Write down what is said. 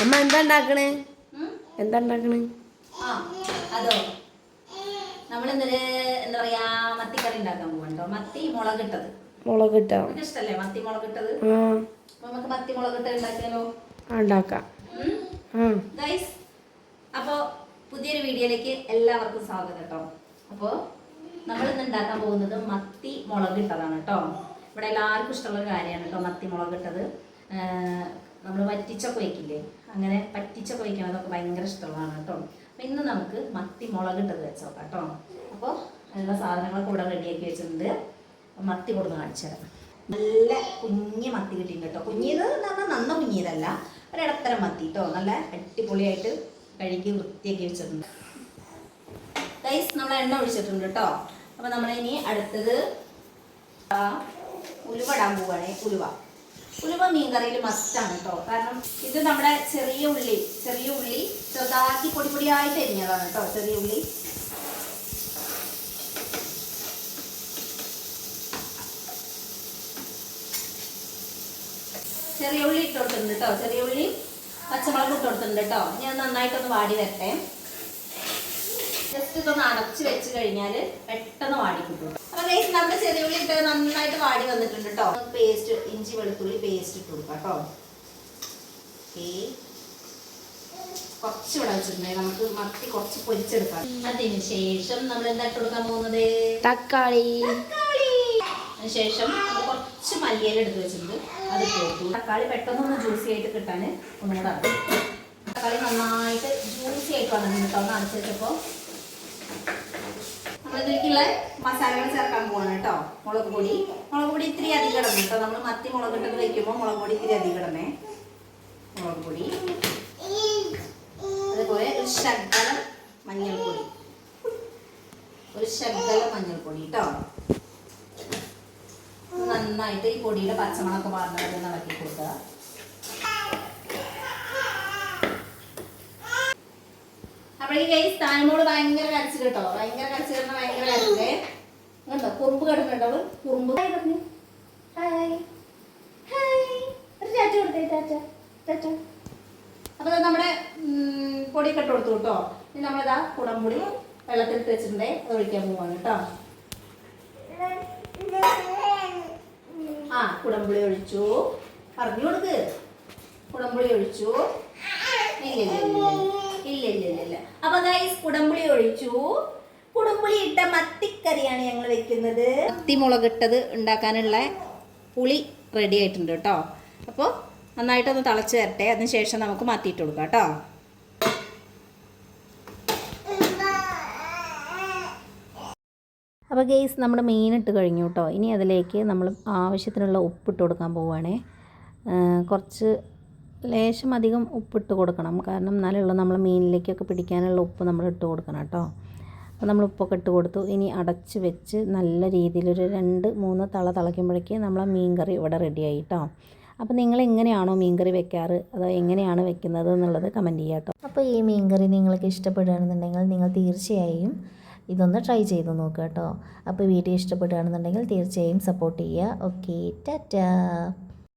അമ്മ എന്താ ഉണ്ടാക്കണേ? എന്താ ഉണ്ടാക്കണേ? അതോ അതോ? ഇന്നലെ എന്താ പറയാ മത്തിക്കറി ഉണ്ടാക്കാൻ പോകണ്ടോ മത്തി മുളകിട്ടത് മുളക് ഇട്ടോ ഇഷ്ടല്ലേ മത്തി മുളക് ഇട്ടത്? അപ്പൊ നമുക്ക് മത്തി മുളകിട്ടത് ഉണ്ടാക്കിയാലോ? ആ, ഉണ്ടാക്കാം. ഗൈസ് അപ്പോൾ പുതിയൊരു വീഡിയോയിലേക്ക് എല്ലാവർക്കും സ്വാഗതം കേട്ടോ അപ്പോൾ നമ്മൾ ഇന്ന് ഉണ്ടാക്കാൻ പോകുന്നത് മത്തി മുളക് ഇട്ടതാണ് കേട്ടോ ഇവിടെ എല്ലാവർക്കും ഇഷ്ടമുള്ള കാര്യമാണ് കേട്ടോ മത്തി മുളകിട്ടത് നമ്മൾ വറ്റിച്ചൊക്കെ വയ്ക്കില്ലേ അങ്ങനെ പറ്റിച്ചൊക്കെ വയ്ക്കണം അതൊക്കെ ഭയങ്കര ഇഷ്ടമുള്ളതാണ് കേട്ടോ. അപ്പം ഇന്ന് നമുക്ക് മത്തി മുളകിട്ടത് വെച്ചോ കേട്ടോ. അപ്പോൾ നല്ല സാധനങ്ങളൊക്കെ ഇവിടെ റെഡിയാക്കി വെച്ചിട്ടുണ്ട്. മത്തി കൊടുന്ന് കാണിച്ചു തരാം. നല്ല കുഞ്ഞ് മത്തി കിട്ടിയിട്ടുണ്ട് കേട്ടോ. കുഞ്ഞിത് എന്ന് പറഞ്ഞാൽ നന്ന കുഞ്ഞിയതല്ല ഒരിടത്തരം മത്തി കേട്ടോ. നല്ല അടിപൊളിയായിട്ട് കഴുകി വൃത്തിയാക്കി വെച്ചിട്ടുണ്ട്. ഗൈസ് നമ്മൾ എണ്ണ ഒഴിച്ചിട്ടുണ്ട് കേട്ടോ. അപ്പോൾ നമ്മളിനി അടുത്തത് ഉലുവ ഇടാൻ പോവുകയാണേ ഉലുവ. ഉലുവ മീൻകറിയിൽ മസ്റ്റാണ് കേട്ടോ കാരണം ഇത് നമ്മുടെ ചെറിയ ഉള്ളി ചെറിയ ഉള്ളി ചെറുതാക്കി പൊടി പൊടിയായിട്ട് എരിഞ്ഞതാണ് കേട്ടോ ചെറിയ ഉള്ളി. ചെറിയ ഉള്ളി ഇട്ട് കൊടുത്തിട്ടുണ്ട് കേട്ടോ ചെറിയ ഉള്ളി പച്ചമുളക് ഇട്ട് കൊടുത്തിട്ടുണ്ട് കേട്ടോ ഞാൻ നന്നായിട്ടൊന്ന് വാടി വരട്ടെ. ജസ്റ്റ് ഇതൊന്ന് അടച്ച് വെച്ച് കഴിഞ്ഞാൽ പെട്ടെന്ന് വാടി കിട്ടും അപ്പൊ ഗൈസ് നമ്മുടെ ചെറിയ ഉള്ളി ഇട്ട് നന്നായിട്ട് വാടി വന്നിട്ടുണ്ട് കേട്ടോ പേസ്റ്റ് ഇഞ്ചി വെളുത്തുള്ളി പേസ്റ്റ് ഇട്ട് കൊടുക്കാം കേട്ടോ കുറച്ച് ഇവിടെ നമുക്ക് മത്തി കുറച്ച് പൊരിച്ചെടുക്കാം. അതിന് ശേഷം നമ്മൾ എന്താ ഇട്ട് കൊടുക്കാൻ പോകുന്നത്? തക്കാളി. നമ്മൾ കുറച്ച് മല്ലിയില എടുത്ത് വെച്ചിട്ടുണ്ട്. അത് പോകും തക്കാളി പെട്ടെന്നൊന്ന് ജ്യൂസി ആയിട്ട് കിട്ടാൻ ഒന്നുകൂടെ തക്കാളി നന്നായിട്ട് ജ്യൂസി ആയിട്ട് വന്നിട്ടുണ്ട് കേട്ടോ ഒന്ന് വെച്ചപ്പോൾ മസാലകൾ ചേർക്കാൻ പോവാണ് കേട്ടോ. മുളക് പൊടി. മുളക് പൊടി ഇത്തിരി അധികം ഇടണം കേട്ടോ. നമ്മൾ മത്തി മുളക് ഇട്ടത് വയ്ക്കുമ്പോൾ മുളക് പൊടി ഇത്തിരി അധികം ഇടണേ മുളക് പൊടി. അതുപോലെ ഒരു ശകലം മഞ്ഞൾപ്പൊടി. ഒരു ശകലം മഞ്ഞൾപ്പൊടി കേട്ടോ. നന്നായിട്ട് ഈ പൊടിയുടെ പച്ചമണമൊക്കെ മാറുന്നത് നടക്കി കൊടുക്കുക. അപ്പോഴേക്ക് കൈ സ്ഥാനമോട് ഭയങ്കര കരച്ചിൽ കേട്ടോ. ഭയങ്കര കരച്ചിൽ ഭയങ്കര കരച്ചേ കണ്ടോ കുറുമ്പ് കിടന്നുണ്ടോ അവൾ? കുറുമ്പ്. പറഞ്ഞു. ഹായ്. ഹായ്. ഒരു ചാറ്റ കൊടുത്തേ ചാറ്റ. ദാ നമ്മുടെ പൊടി കെട്ട് കൊടുത്തു കേട്ടോ. ഇനി നമ്മളിതാ കുടംപൊടി വെള്ളത്തിൽ വെച്ചിട്ടുണ്ടേ ഒഴിക്കാൻ പോവാണ് കേട്ടോ. ആ കുടംപുളി ഒഴിച്ചു. പറഞ്ഞു കൊടുക്ക്. കുടംപുളി ഒഴിച്ചു. ഇല്ല. ഇല്ല ഇല്ല ഇല്ല ഇല്ല. അപ്പൊ ഗൈസ് കുടംപുളി ഒഴിച്ചു. കുടംപുളി ഇട്ട മത്തിക്കറിയാണ് ഞങ്ങൾ വെക്കുന്നത്. മത്തി മുളകിട്ടത് ഉണ്ടാക്കാനുള്ള പുളി റെഡി ആയിട്ടുണ്ട് കേട്ടോ. അപ്പോൾ നന്നായിട്ടൊന്ന് തിളച്ച് തരട്ടെ അതിനുശേഷം നമുക്ക് മാറ്റിയിട്ട് കൊടുക്കാം കേട്ടോ. അപ്പോൾ ഗെയ്സ് നമ്മൾ മീൻ ഇട്ട് കഴിഞ്ഞു കേട്ടോ. ഇനി അതിലേക്ക് നമ്മൾ ആവശ്യത്തിനുള്ള ഉപ്പിട്ട് കൊടുക്കാൻ പോവുകയാണേ. കുറച്ച് ലേശം അധികം ഉപ്പിട്ട് കൊടുക്കണം. കാരണം എന്നാലുള്ള നമ്മൾ മീനിലേക്കൊക്കെ പിടിക്കാനുള്ള ഉപ്പ് നമ്മൾ ഇട്ട് കൊടുക്കണം കേട്ടോ. അപ്പോൾ നമ്മൾ ഉപ്പൊക്കെ ഇട്ട് കൊടുത്തു. ഇനി അടച്ച് വെച്ച് നല്ല രീതിയിലൊരു രണ്ട് മൂന്ന് തള തിളയ്ക്കുമ്പോഴേക്ക് നമ്മളെ മീൻ കറി ഇവിടെ റെഡിയായി കേട്ടോ. അപ്പോൾ നിങ്ങൾ എങ്ങനെയാണോ മീൻകറി വെക്കാറ്? അതോ എങ്ങനെയാണ് വെക്കുന്നത് എന്നുള്ളത് കമന്റ് ചെയ്യാം കേട്ടോ. അപ്പോൾ ഈ മീൻകറി നിങ്ങൾക്ക് ഇഷ്ടപ്പെടുകയാണെന്നുണ്ടെങ്കിൽ നിങ്ങൾ തീർച്ചയായും ഇതൊന്ന് ട്രൈ ചെയ്ത് നോക്കുക കേട്ടോ. അപ്പോൾ വീഡിയോ ഇഷ്ടപ്പെടുകയാണെന്നുണ്ടെങ്കിൽ തീർച്ചയായും സപ്പോർട്ട് ചെയ്യുക. ഓക്കെ ടാറ്റാ